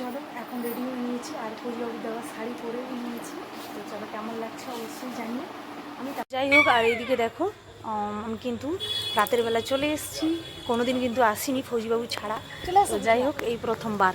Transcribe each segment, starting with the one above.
চলো এখন রেডি হয়ে নিয়েছি। আর পরিবাবু দেওয়া শাড়ি পরেও নিয়েছি। তো চলো কেমন লাগছে অবশ্যই জানি আমি যাই হোক আর এইদিকে দেখো আমি কিন্তু রাতের বেলা চলে এসেছি। কোনোদিন কিন্তু আসিনি ফৌজিবাবু ছাড়া। যাই হোক এই প্রথমবার।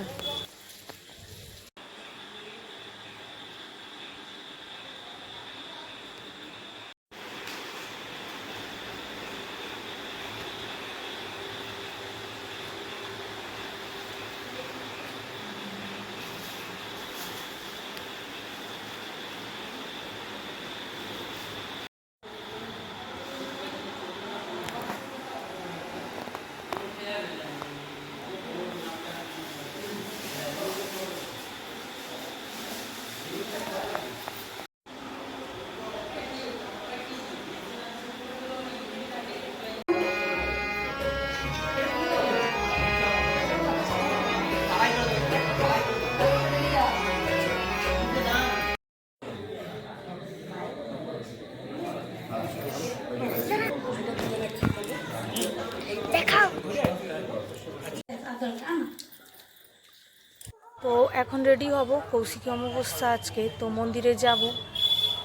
তো এখন রেডি হব, কৌশিকী অমাবস্যা আজকে, তো মন্দিরে যাব।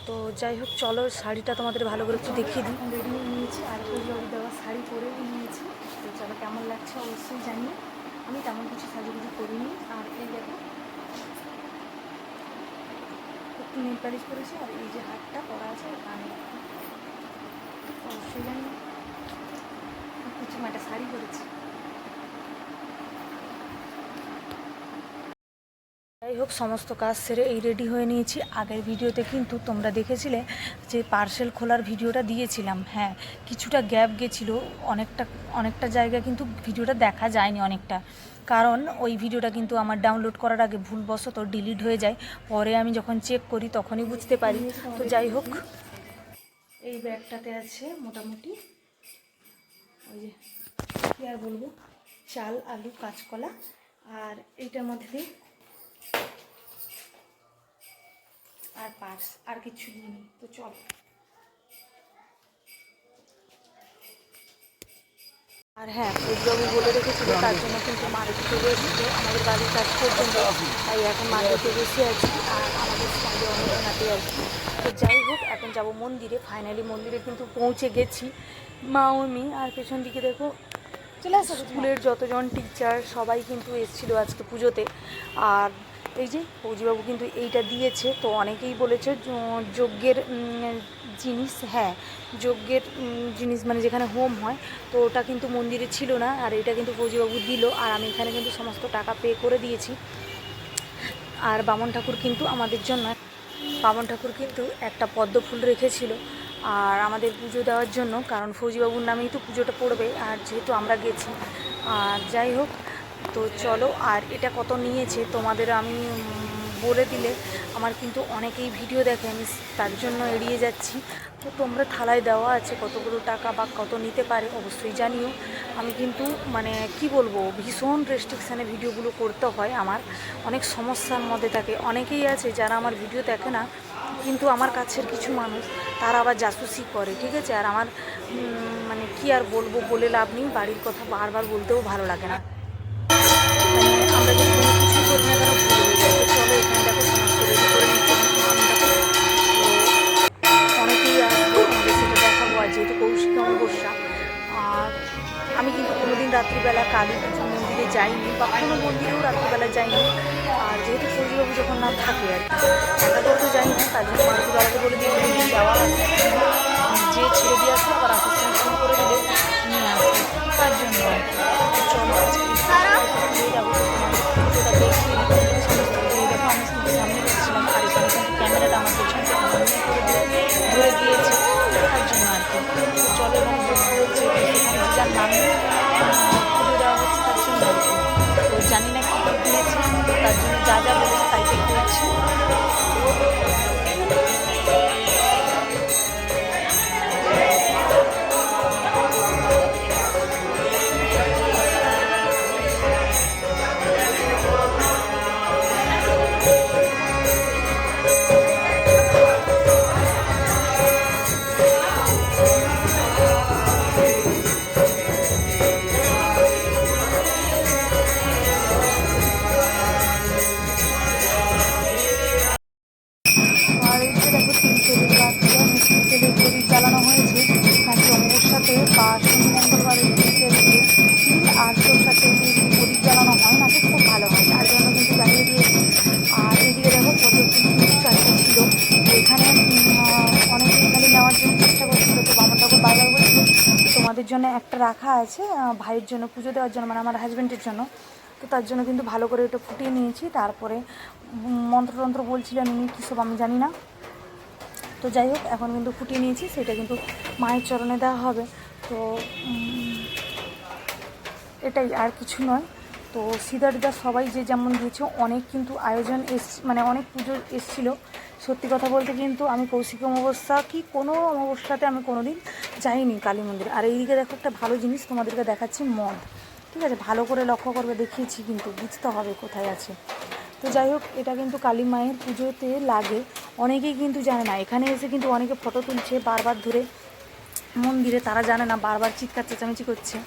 তো যাই হোক, চলো শাড়িটা তোমাদের ভালো করে একটু দেখিয়ে দিই। রেডি হয়ে নিয়েছি, আর পরিবাবু দেওয়া শাড়ি পরেও নিয়েছি। তো চলো কেমন লাগছে অবশ্যই জানি আমি তেমন কিছু সাজুগুজু করিনি। আর এই দেখো, একটু নেল পালিশ করেছি, আর এই যে হাতটা পরা আছে কানে অবশ্যই জানি কিছু একটা শাড়ি করেছি যাই হোক সমস্ত কাজ সেরে এই রেডি হয়ে নিয়েছি। আগের ভিডিওতে কিন্তু তোমরা দেখেছিলে যে পার্সেল খোলার ভিডিওটা দিয়েছিলাম। হ্যাঁ কিছুটা গ্যাপ গেছিল। অনেকটা অনেকটা জায়গা কিন্তু ভিডিওটা দেখা যায়নি অনেকটা। কারণ ওই ভিডিওটা কিন্তু আমার ডাউনলোড করার আগে ভুলবশত ডিলিট হয়ে যায়। পরে আমি যখন চেক করি তখনই বুঝতে পারি। তো যাই হোক এই ব্যাগটাতে আছে মোটামুটি, ওই যে, কী আর বলব? চাল, আলু, কাঁচকলা। আর এইটার মধ্যে আর পার্স আর কিছু নেই তো চল। আর হ্যাঁ ফুলবাবু বলে রেখেছিল তার জন্য কিন্তু মারুতি চলে এসেছে আমাদের বাড়ির কাজ পর্যন্ত তাই এখন মারুতি বসে আছি আর আমাদের সঙ্গে অনেক হাতে আছি। তো যাই হোক এখন যাব মন্দিরে ফাইনালি মন্দিরে কিন্তু পৌঁছে গেছি মা ও আর পেছন দিকে দেখো চলে আসো স্কুলের যতজন টিচার সবাই কিন্তু এসেছিল আজকে পুজোতে আর এই যে ফৌজিবাবু কিন্তু এইটা দিয়েছে, তো অনেকেই বলেছে যজ্ঞের জিনিস হ্যাঁ যজ্ঞের জিনিস মানে যেখানে হোম হয়, তো ওটা কিন্তু মন্দিরে ছিল না, আর এটা কিন্তু ফৌজিবাবু দিল, আর আমি এখানে কিন্তু সমস্ত টাকা পে করে দিয়েছি। আর বামন ঠাকুর কিন্তু আমাদের জন্য, বামন ঠাকুর কিন্তু একটা পদ্ম ফুল রেখেছিল, আর আমাদের পুজো দেওয়ার জন্য, কারণ ফৌজিবাবুর নামেই তো পুজোটা পড়বে, আর যেহেতু আমরা গেছি, আর যাই হোক তো চলো, আর এটা কত নিয়েছে তোমাদের আমি বলে দিলে। আমার কিন্তু অনেকেই ভিডিও দেখে, আমি তার জন্য এড়িয়ে যাচ্ছি। তো তোমরা থালায় দেওয়া আছে কতগুলো টাকা বা কত নিতে পারে, অবশ্যই জানিও। আমি কিন্তু মানে কি বলব, ভীষণ রেস্ট্রিকশানে ভিডিওগুলো করতে হয় আমার। অনেক সমস্যার মধ্যে থাকে। অনেকেই আছে যারা আমার ভিডিও দেখে না, কিন্তু আমার কাছের কিছু মানুষ, তারা আবার জাসুসি করে, ঠিক আছে? আর আমার মানে কি আর বলব বলে লাভ নেই, বাড়ির কথা বারবার বলতেও ভালো লাগে না। আমি কিন্তু কোনোদিন রাত্রিবেলা কালী মন্দিরে যাইনি বা কোনো মন্দিরেও রাত্রিবেলা যাইনি। আর যেহেতু ফৌজিবাবু যখন না থাকে আর কি একা তো যাই না তার জন্য মারুতি বেলাতে বলে দিয়ে যাওয়া Yeah. আমাদের জন্য একটা রাখা আছে ভাইয়ের জন্য পুজো দেওয়ার জন্য মানে আমার হাজব্যান্ডের জন্য। তো তার জন্য কিন্তু ভালো করে ওটা ফুটিয়ে নিয়েছি। তারপরে মন্ত্রতন্ত্র বলছিলেন উনি, কী সব আমি জানি না। তো যাই হোক, এখন কিন্তু ফুটিয়ে নিয়েছি, সেটা কিন্তু মায়ের চরণে দেওয়া হবে। তো এটাই আর কিছু নয়। তো সিদারিদা সবাই যে যেমন দিয়েছে, অনেক কিন্তু আয়োজন এস মানে অনেক পুজো এসছিলো। সত্যি কথা বলতে কিন্তু আমি কৌশিক অমাবস্যা কি কোনো অমাবস্যাতে আমি কোনো দিন যাইনি কালী মন্দির। আর এইদিকে দেখো একটা ভালো জিনিস তোমাদেরকে দেখাচ্ছি, মদ। ঠিক আছে? ভালো করে লক্ষ্য করবে, দেখিয়েছি কিন্তু, বুঝতে হবে কোথায় আছে। তো যাই হোক, এটা কিন্তু কালী মায়ের পুজোতে লাগে। অনেকেই কিন্তু জানে না। এখানে এসে কিন্তু অনেকে ফটো তুলছে, বারবার ধরে মন্দিরে, তারা জানে না, বারবার চিৎকার চেঁচামেচি করছে।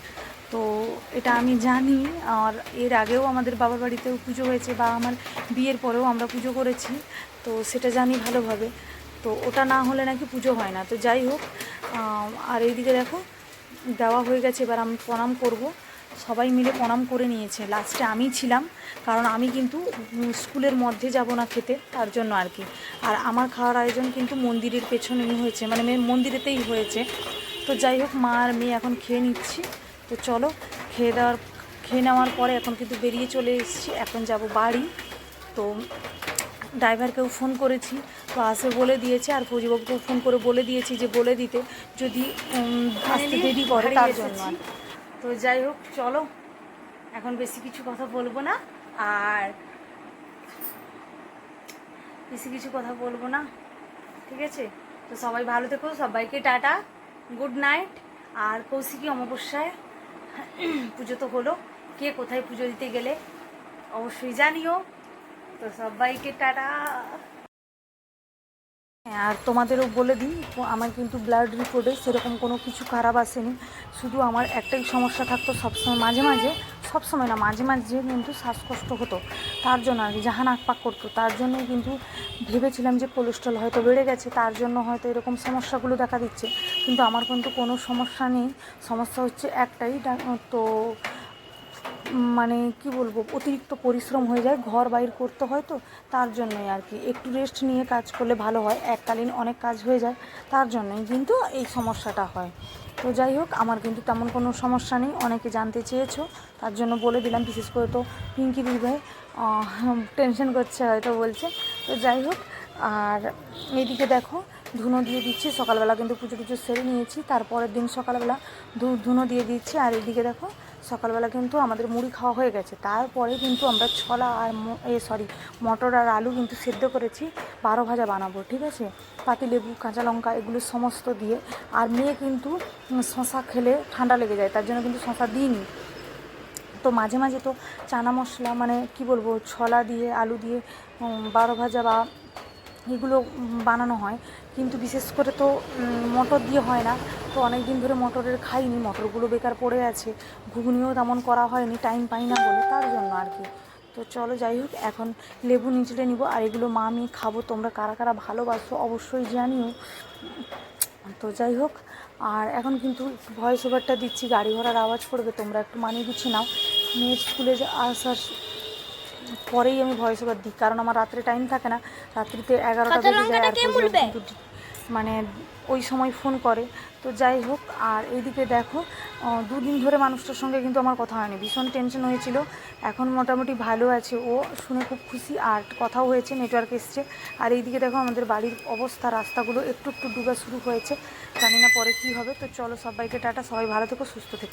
তো এটা আমি জানি, আর এর আগেও আমাদের বাবার বাড়িতেও পুজো হয়েছে বা আমার বিয়ের পরেও আমরা পুজো করেছি, তো সেটা জানি ভালোভাবে। তো ওটা না হলে নাকি পুজো হয় না। তো যাই হোক আর এইদিকে দেখো, দেওয়া হয়ে গেছে, এবার আমি প্রণাম করব। সবাই মিলে প্রণাম করে নিয়েছে। লাস্টে আমি ছিলাম, কারণ আমি কিন্তু স্কুলের মধ্যে যাব না খেতে, তার জন্য আর কি। আর আমার খাওয়ার আয়োজন কিন্তু মন্দিরের পেছনেই হয়েছে মানে মে- মন্দিরেতেই হয়েছে। তো যাই হোক, মা আর মেয়ে এখন খেয়ে নিচ্ছি। তো চলো খেয়ে দেওয়ার খেয়ে নেওয়ার পরে এখন কিন্তু বেরিয়ে চলে এসেছি। এখন যাব বাড়ি। তো ড্রাইভারকেও ফোন করেছি তো আসে বলে দিয়েছে আর ফৌজিবাবুকেও ফোন করে বলে দিয়েছি যে বলে দিতে যদি আসতে দেরি করে তার জন্য তো যাই হোক চলো এখন বেশি কিছু কথা বলব না আর বেশি কিছু কথা বলব না ঠিক আছে? তো সবাই ভালো থেকো সবাইকে টাটা গুড নাইট আর কৌশিকী অমাবস্যায় পুজো তো হলো। কে কোথায় পুজো দিতে গেলে অবশ্যই জানিও। তো সবাইকে টাটা। হ্যাঁ, আর তোমাদেরও বলে দিই আমার কিন্তু ব্লাড রিপোর্টে সেরকম কোনো কিছু খারাপ আসেনি। শুধু আমার একটাই সমস্যা থাকতো সবসময় মাঝে মাঝে সবসময় না, মাঝে মাঝে কিন্তু শ্বাসকষ্ট হতো। তার জন্য আর কি, জাহান আকপাক করতো। তার জন্য কিন্তু ভেবেছিলাম যে কোলেস্ট্রল হয়তো বেড়ে গেছে, তার জন্য হয়তো এরকম সমস্যাগুলো দেখা দিচ্ছে। কিন্তু আমার কিন্তু কোনো সমস্যা নেই। সমস্যা হচ্ছে একটাই তো মানে কি বলব, অতিরিক্ত পরিশ্রম হয়ে যায়, ঘর বাইর করতে হয় তো, তার জন্যই আর কি। একটু রেস্ট নিয়ে কাজ করলে ভালো হয়, এককালীন অনেক কাজ হয়ে যায়, তার জন্যই কিন্তু এই সমস্যাটা হয়। তো যাই হোক, আমার কিন্তু তেমন কোনো সমস্যা নেই। অনেকে জানতে চেয়েছো, তার জন্য বলে দিলাম, বিশেষ করে তো পিঙ্কি দিদিভাই টেনশন করছে হয়তো বলছে। তো যাই হোক, আর এইদিকে দেখো, ধুনো দিয়ে দিচ্ছি, সকালবেলা কিন্তু পুজো টুজো সেরে নিয়েছি, তারপরের দিন সকালবেলা ধুনো দিয়ে দিচ্ছি। আর এইদিকে দেখো সকালবেলা কিন্তু আমাদের মুড়ি খাওয়া হয়ে গেছে। তারপরে কিন্তু আমরা ছলা আর এ সরি মটর আর আলু কিন্তু সেদ্ধ করেছি, বারো ভাজা বানাবো, ঠিক আছে? পাতি লেবু, কাঁচা লঙ্কা এগুলো সমস্ত দিয়ে, আর মেয়ে কিন্তু শশা খেলে ঠান্ডা লেগে যায়, তার জন্য কিন্তু শশা দিইনি। তো মাঝে মাঝে তো চানা মশলা মানে কি বলব, ছলা দিয়ে, আলু দিয়ে বারো ভাজা বা এগুলো বানানো হয়। কিন্তু বিশেষ করে তো মটর দিয়ে হয় না। তো অনেক দিন ধরে মটরের খাইনি, মটরগুলো বেকার পড়ে আছে। ঘুগনিও তেমন করা হয়নি টাইম পাই না বলে, তার জন্য আর কি। তো চলো যাই হোক, এখন লেবু নিচড়ে নিব। আর এগুলো মা, আমি খাব, তোমরা কারা কারা ভালোবাসো অবশ্যই জানিও। তো যাই হোক, আর এখন কিন্তু ভয়েস ওভারটা দিচ্ছি, গাড়ি ঘোড়ার আওয়াজ পড়বে তোমরা একটু মানিয়ে গুছিয়ে নাও। মেয়ের স্কুলে আসার পরেই আমি ভয়েস ওভার দিই কারণ আমার রাত্রে টাইম থাকে না। রাত্রিতে এগারোটা বেজে যায় আর মানে ওই সময় ফোন করে। তো যাই হোক আর এইদিকে দেখো দুদিন ধরে মানুষটার সঙ্গে কিন্তু আমার কথা হয়নি। ভীষণ টেনশন হয়েছিল। এখন মোটামুটি ভালো আছে। ও শুনে খুব খুশি আর কথাও হয়েছে নেটওয়ার্ক এসছে। আর এইদিকে দেখো আমাদের বাড়ির অবস্থা রাস্তাগুলো একটু একটু ডুবা শুরু হয়েছে। জানি না পরে কী হবে। তো চলো সবাইকে টাটা। সবাই ভালো থেকো সুস্থ থেকো।